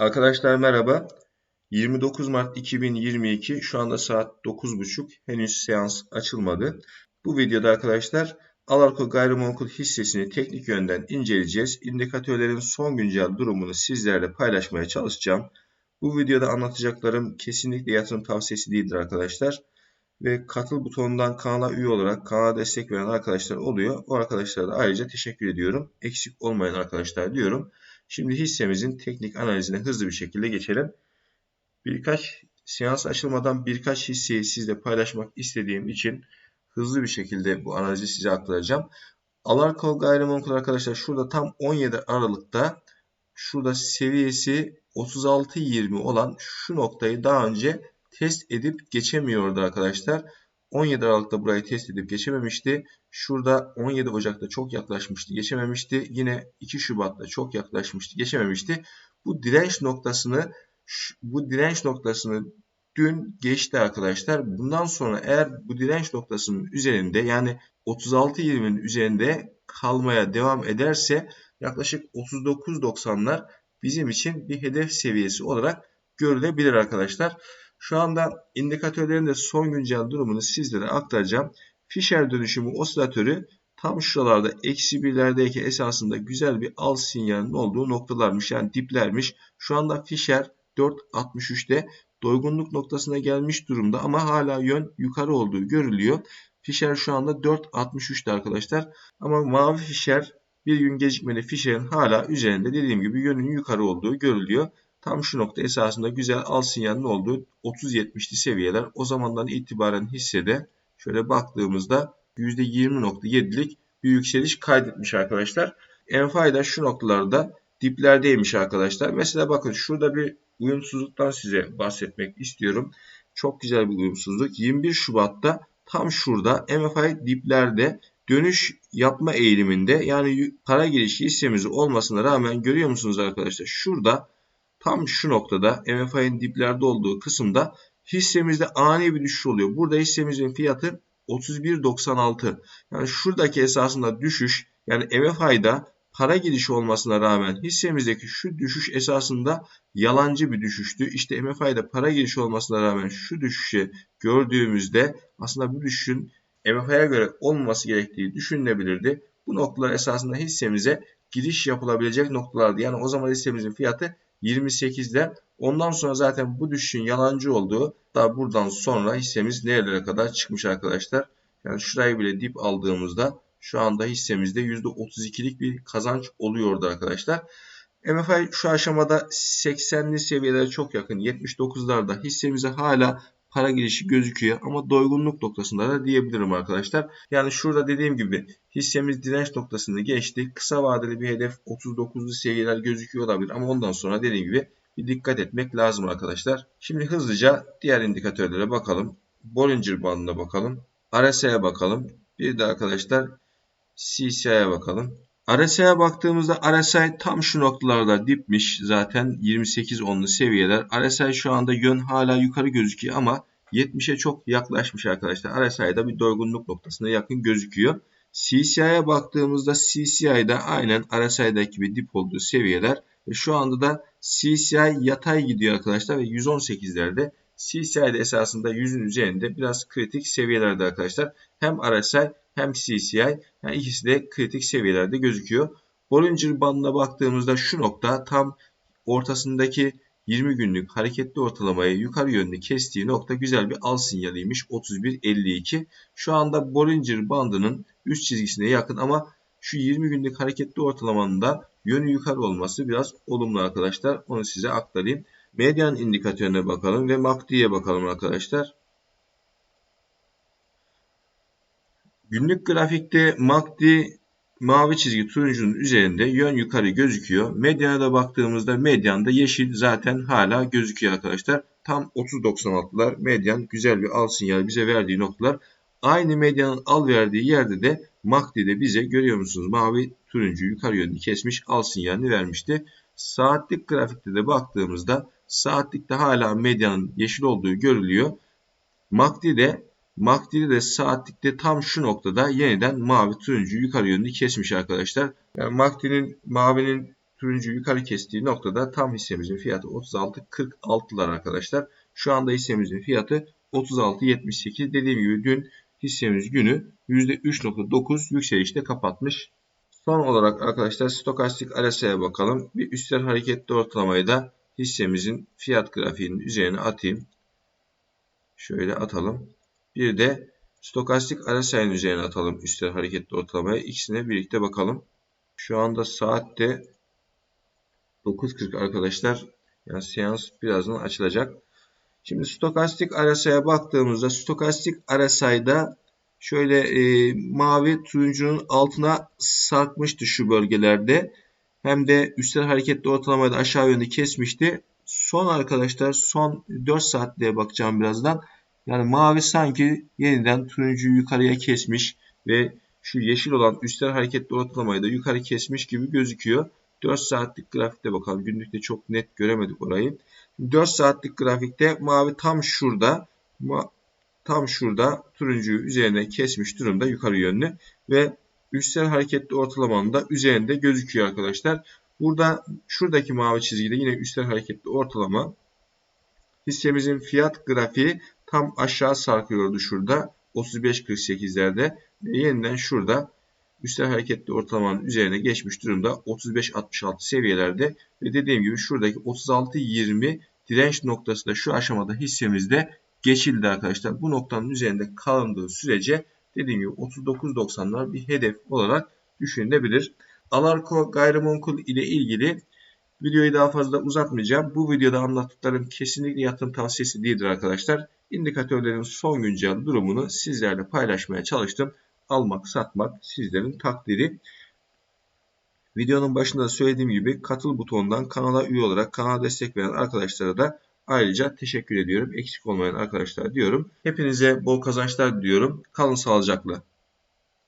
Arkadaşlar merhaba. 29 Mart 2022 şu anda saat 9.30 henüz seans açılmadı. Bu videoda arkadaşlar Alarko gayrimenkul hissesini teknik yönden inceleyeceğiz. İndikatörlerin son güncel durumunu sizlerle paylaşmaya çalışacağım. Bu videoda anlatacaklarım kesinlikle yatırım tavsiyesi değildir arkadaşlar. Ve katıl butonundan kanala üye olarak kanala destek veren arkadaşlar oluyor. O arkadaşlara da ayrıca teşekkür ediyorum. Eksik olmayan arkadaşlar diyorum. Şimdi hissemizin teknik analizine hızlı bir şekilde geçelim. Birkaç seans açılmadan birkaç hisseyi sizle paylaşmak istediğim için hızlı bir şekilde bu analizi size aktaracağım. Alarko gayrimenkul arkadaşlar şurada tam 17 Aralık'ta şurada seviyesi 36.20 olan şu noktayı daha önce test edip geçemiyordu arkadaşlar. 17 Aralık'ta burayı test edip geçememişti. Şurada 17 Ocak'ta çok yaklaşmıştı, geçememişti. Yine 2 Şubat'ta çok yaklaşmıştı, geçememişti. Bu direnç noktasını bu direnç noktasını dün geçti arkadaşlar. Bundan sonra eğer bu direnç noktasının üzerinde yani 36.20'nin üzerinde kalmaya devam ederse yaklaşık 39.90'lar bizim için bir hedef seviyesi olarak görülebilir arkadaşlar. Şu anda indikatörlerin de son güncel durumunu sizlere aktaracağım. Fisher dönüşümü osilatörü tam şuralarda eksi birlerdeki esasında güzel bir al sinyalinin olduğu noktalarmış. Yani diplermiş. Şu anda Fisher 4.63'te doygunluk noktasına gelmiş durumda ama hala yön yukarı olduğu görülüyor. Fisher şu anda 4.63'te arkadaşlar. Ama mavi Fisher bir gün gecikmeli Fisher'in hala üzerinde dediğim gibi yönün yukarı olduğu görülüyor. Tam şu nokta esasında güzel al sinyalinin olduğu 30-70'li seviyeler. O zamandan itibaren hissede şöyle baktığımızda %20.7'lik bir yükseliş kaydetmiş arkadaşlar. En fayda şu noktalarda diplerdeymiş arkadaşlar. Mesela bakın şurada bir uyumsuzluktan size bahsetmek istiyorum. Çok güzel bir uyumsuzluk. 21 Şubat'ta tam şurada MFI diplerde dönüş yapma eğiliminde yani para girişi hissemizi olmasına rağmen görüyor musunuz arkadaşlar? Şurada tam şu noktada MFI'nin diplerde olduğu kısımda hissemizde ani bir düşüş oluyor. Burada hissemizin fiyatı 31.96. Yani şuradaki esasında düşüş yani MFI'da para girişi olmasına rağmen hissemizdeki şu düşüş esasında yalancı bir düşüştü. İşte MFI'de para girişi olmasına rağmen şu düşüşü gördüğümüzde aslında bu düşüşün MFI'ye göre olmaması gerektiği düşünülebilirdi. Bu noktalar esasında hissemize giriş yapılabilecek noktalardı. Yani o zaman hissemizin fiyatı 28'de. Ondan sonra zaten bu düşüşün yalancı olduğu da buradan sonra hissemiz nerelere kadar çıkmış arkadaşlar. Yani şurayı bile dip aldığımızda şu anda hissemizde %32'lik bir kazanç oluyordu arkadaşlar. MFI şu aşamada 80'li seviyelere çok yakın 79'larda hissemize hala para girişi gözüküyor ama doygunluk noktasında da diyebilirim arkadaşlar. Yani şurada dediğim gibi hissemiz direnç noktasını geçti. Kısa vadeli bir hedef 39'lu seviyeler gözüküyor olabilir ama ondan sonra dediğim gibi bir dikkat etmek lazım arkadaşlar. Şimdi hızlıca diğer indikatörlere bakalım. Bollinger bandına bakalım. RSI'ye bakalım. Bir de arkadaşlar CCI'ye bakalım. RSI'ye baktığımızda RSI tam şu noktalarda dipmiş zaten 28-10'lu seviyeler. RSI şu anda yön hala yukarı gözüküyor ama 70'e çok yaklaşmış arkadaşlar. RSI'da bir doygunluk noktasına yakın gözüküyor. CCI'ye baktığımızda CCI'de aynen RSI'daki gibi dip olduğu seviyeler ve şu anda da CCI yatay gidiyor arkadaşlar ve 118'lerde CCI'de esasında 100'ün üzerinde biraz kritik seviyelerde arkadaşlar. Hem RSI hem CCI yani ikisi de kritik seviyelerde gözüküyor. Bollinger bandına baktığımızda şu nokta tam ortasındaki 20 günlük hareketli ortalamayı yukarı yönlü kestiği nokta güzel bir al sinyaliymiş 31.52. Şu anda Bollinger bandının üst çizgisine yakın ama şu 20 günlük hareketli ortalamanın da yönü yukarı olması biraz olumlu arkadaşlar. Onu size aktarayım. Median indikatörüne bakalım ve MACD'ye bakalım arkadaşlar. Günlük grafikte MACD mavi çizgi turuncunun üzerinde yön yukarı gözüküyor. Medyana da baktığımızda medyanda yeşil zaten hala gözüküyor arkadaşlar. Tam 30.96'lar medyan güzel bir al sinyal bize verdiği noktalar. Aynı medyanın al verdiği yerde de MACD'de bize görüyor musunuz mavi turuncu yukarı yönlü kesmiş al sinyalini vermişti. Saatlik grafikte de baktığımızda saatlikte hala medyanın yeşil olduğu görülüyor. MACD de saatlikte tam şu noktada yeniden mavi turuncu yukarı yönlü kesmiş arkadaşlar. Yani MACD'nin mavinin turuncu yukarı kestiği noktada tam hissemizin fiyatı 36.46'lar arkadaşlar. Şu anda hissemizin fiyatı 36.78. Dediğim gibi dün hissemiz günü %3.9 yükselişte kapatmış. Son olarak arkadaşlar stokastik RSI'ye bakalım. Bir üstel hareketli ortalamayı da hissemizin fiyat grafiğinin üzerine atayım. Şöyle atalım. Bir de stokastik RSI'nin üzerine atalım üstel hareketli ortalamaya. İkisine birlikte bakalım. Şu anda saatte 9.40 arkadaşlar. Yani seans birazdan açılacak. Şimdi stokastik RSI'ye baktığımızda stokastik RSI'da şöyle e, mavi turuncunun altına sarkmıştı şu bölgelerde. Hem de üstel hareketli ortalamayı da aşağı yönde kesmişti. Son arkadaşlar son 4 saatliğe bakacağım birazdan. Yani mavi sanki yeniden turuncuyu yukarıya kesmiş ve şu yeşil olan üstel hareketli ortalamayı da yukarı kesmiş gibi gözüküyor. 4 saatlik grafikte bakalım. Günlükte çok net göremedik orayı. 4 saatlik grafikte mavi tam şurada. Ma tam şurada turuncuyu üzerine kesmiş durumda yukarı yönlü ve üstel hareketli ortalamanın da üzerinde gözüküyor arkadaşlar. Burada şuradaki mavi çizgide yine üstel hareketli ortalama hissemizin fiyat grafiği tam aşağı sarkıyordu şurada 35.48'lerde ve yeniden şurada üstel hareketli ortalamanın üzerine geçmiş durumda 35.66 seviyelerde ve dediğim gibi şuradaki 36.20 direnç noktası da şu aşamada hissemizde geçildi arkadaşlar. Bu noktanın üzerinde kalındığı sürece dediğim gibi 39.90'lar bir hedef olarak düşünülebilir. Alarko gayrimenkul ile ilgili videoyu daha fazla uzatmayacağım. Bu videoda anlattıklarım kesinlikle yatırım tavsiyesi değildir arkadaşlar. İndikatörlerin son güncel durumunu sizlerle paylaşmaya çalıştım. Almak, satmak sizlerin takdiri. Videonun başında da söylediğim gibi katıl butonundan kanala üye olarak kanala destek veren arkadaşlara da ayrıca teşekkür ediyorum. Eksik olmayan arkadaşlar diyorum. Hepinize bol kazançlar diliyorum. Kalın sağlıcakla.